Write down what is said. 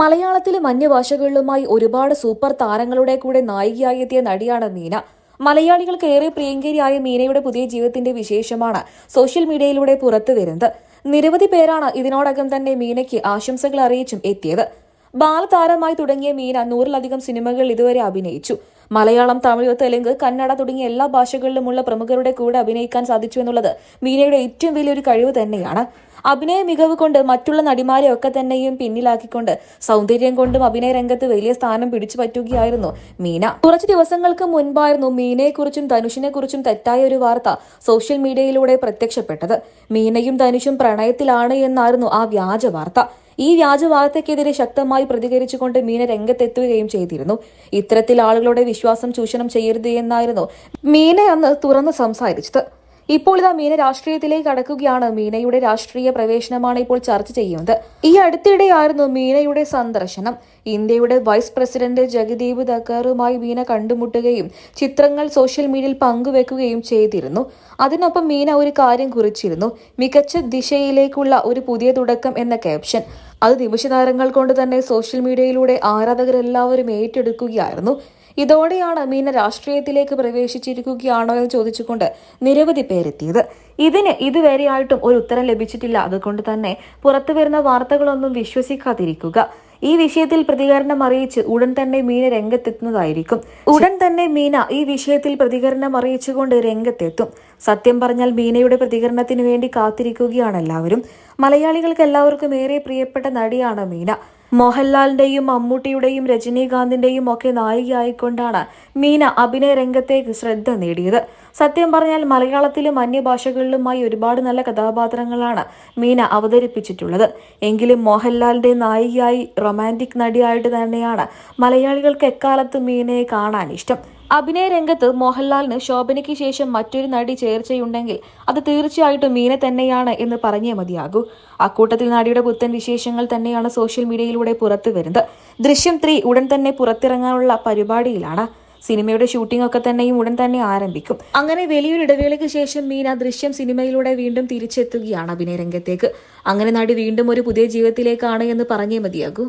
മലയാളത്തിലും അന്യഭാഷകളിലുമായി ഒരുപാട് സൂപ്പർ താരങ്ങളുടെ കൂടെ നായികയായി എത്തിയ നടിയാണ് മീന. മലയാളികൾക്ക് ഏറെ പ്രിയങ്കരിയായ മീനയുടെ പുതിയ ജീവിതത്തിന്റെ വിശേഷമാണ് സോഷ്യൽ മീഡിയയിലൂടെ പുറത്തു വരുന്നത്. നിരവധി പേരാണ് ഇതിനോടകം തന്നെ മീനയ്ക്ക് ആശംസകൾ അറിയിച്ചും എത്തിയത്. ബാലതാരമായി തുടങ്ങിയ മീന നൂറിലധികം സിനിമകളിൽ ഇതുവരെ അഭിനയിച്ചു. മലയാളം തമിഴ് തെലുങ്ക് കന്നഡ തുടങ്ങിയ എല്ലാ ഭാഷകളിലുമുള്ള പ്രമുഖരുടെ കൂടെ അഭിനയിക്കാൻ സാധിച്ചു എന്നുള്ളത് മീനയുടെ ഏറ്റവും വലിയൊരു കഴിവ് തന്നെയാണ്. അഭിനയ മികവ് കൊണ്ട് മറ്റുള്ള നടിമാരെ ഒക്കെ തന്നെയും പിന്നിലാക്കിക്കൊണ്ട് സൗന്ദര്യം കൊണ്ടും അഭിനയ രംഗത്ത് വലിയ സ്ഥാനം പിടിച്ചു പറ്റുകയായിരുന്നു മീന. കുറച്ച് ദിവസങ്ങൾക്ക് മുൻപായിരുന്നു മീനയെക്കുറിച്ചും ധനുഷിനെക്കുറിച്ചും തെറ്റായ ഒരു വാർത്ത സോഷ്യൽ മീഡിയയിലൂടെ പ്രത്യക്ഷപ്പെട്ടത്. മീനയും ധനുഷും പ്രണയത്തിലാണ് എന്നായിരുന്നു ആ വ്യാജ വാർത്ത. ഈ വ്യാജ വാർത്തയ്ക്കെതിരെ ശക്തമായി പ്രതികരിച്ചുകൊണ്ട് മീന രംഗത്തെത്തുകയും ചെയ്തിരുന്നു. ഇത്തരത്തിൽ ആളുകളുടെ വിശ്വാസം ചൂഷണം ചെയ്യരുത് എന്നായിരുന്നു മീന അന്ന് തുറന്ന് സംസാരിച്ചത്. ഇപ്പോൾ ഇതാ മീന രാഷ്ട്രീയത്തിലേക്ക് കടക്കുകയാണ്. മീനയുടെ രാഷ്ട്രീയ പ്രവേശനമാണ് ഇപ്പോൾ ചർച്ച ചെയ്യുന്നത്. ഈ അടുത്തിടെയായിരുന്നു മീനയുടെ സന്ദർശനം. ഇന്ത്യയുടെ വൈസ് പ്രസിഡന്റ് ജഗദീപ് ധക്കറുമായി മീന കണ്ടുമുട്ടുകയും ചിത്രങ്ങൾ സോഷ്യൽ മീഡിയയിൽ പങ്കുവെക്കുകയും ചെയ്തിരുന്നു. അതിനൊപ്പം മീന ഒരു കാര്യം കുറിച്ചിരുന്നു. മികച്ച ദിശയിലേക്കുള്ള ഒരു പുതിയ തുടക്കം എന്ന ക്യാപ്ഷൻ. അത് നിമിഷതാരങ്ങൾ കൊണ്ട് തന്നെ സോഷ്യൽ മീഡിയയിലൂടെ ആരാധകരെല്ലാവരും ഏറ്റെടുക്കുകയായിരുന്നു. ഇതോടെയാണ് മീന രാഷ്ട്രീയത്തിലേക്ക് പ്രവേശിച്ചിരിക്കുകയാണോ എന്ന് ചോദിച്ചുകൊണ്ട് നിരവധി പേരെത്തിയത്. ഇതിന് ഇതുവരെയായിട്ടും ഒരു ഉത്തരം ലഭിച്ചിട്ടില്ല. അതുകൊണ്ട് തന്നെ പുറത്തു വരുന്ന വാർത്തകളൊന്നും വിശ്വസിക്കാതിരിക്കുക. ഈ വിഷയത്തിൽ പ്രതികരണം അറിയിച്ച് ഉടൻ തന്നെ മീന രംഗത്തെത്തുന്നതായിരിക്കും. ഉടൻ തന്നെ മീന ഈ വിഷയത്തിൽ പ്രതികരണം അറിയിച്ചുകൊണ്ട് രംഗത്തെത്തും. സത്യം പറഞ്ഞാൽ മീനയുടെ പ്രതികരണത്തിന് വേണ്ടി കാത്തിരിക്കുകയാണ് എല്ലാവരും. മലയാളികൾക്ക് എല്ലാവർക്കും ഏറെ പ്രിയപ്പെട്ട നടിയാണ് മീന. മോഹൻലാലിന്റെയും മമ്മൂട്ടിയുടെയും രജനീകാന്തിന്റെയും ഒക്കെ നായികയായിക്കൊണ്ടാണ് മീന അഭിനയ രംഗത്തേക്ക് ശ്രദ്ധ നേടിയത്. സത്യം പറഞ്ഞാൽ മലയാളത്തിലും അന്യഭാഷകളിലുമായി ഒരുപാട് നല്ല കഥാപാത്രങ്ങളാണ് മീന അവതരിപ്പിച്ചിട്ടുള്ളത്. എങ്കിലും മോഹൻലാലിന്റെ നായികയായി റൊമാന്റിക് നടിയായിട്ട് തന്നെയാണ് മലയാളികൾക്ക് എക്കാലത്തും മീനയെ കാണാൻ ഇഷ്ടം. അഭിനയ രംഗത്ത് മോഹൻലാലിന് ശോഭനയ്ക്ക് ശേഷം മറ്റൊരു നടി ചേർച്ചയുണ്ടെങ്കിൽ അത് തീർച്ചയായിട്ടും മീന തന്നെയാണ് എന്ന് പറഞ്ഞേ മതിയാകൂ. അക്കൂട്ടത്തിൽ നടിയുടെ പുത്തൻ വിശേഷങ്ങൾ തന്നെയാണ് സോഷ്യൽ മീഡിയയിലൂടെ പുറത്തു വരുന്നത്. ദൃശ്യം ത്രീ ഉടൻ തന്നെ പുറത്തിറങ്ങാനുള്ള പരിപാടിയിലാണ്. സിനിമയുടെ ഷൂട്ടിംഗ് ഒക്കെ തന്നെയും ഉടൻ തന്നെ ആരംഭിക്കും. അങ്ങനെ വലിയൊരു ഇടവേളയ്ക്ക് ശേഷം മീന ദൃശ്യം സിനിമയിലൂടെ വീണ്ടും തിരിച്ചെത്തുകയാണ് അഭിനയ രംഗത്തേക്ക്. അങ്ങനെ നടി വീണ്ടും ഒരു പുതിയ ജീവിതത്തിലേക്കാണ് എന്ന് പറഞ്ഞേ മതിയാകൂ.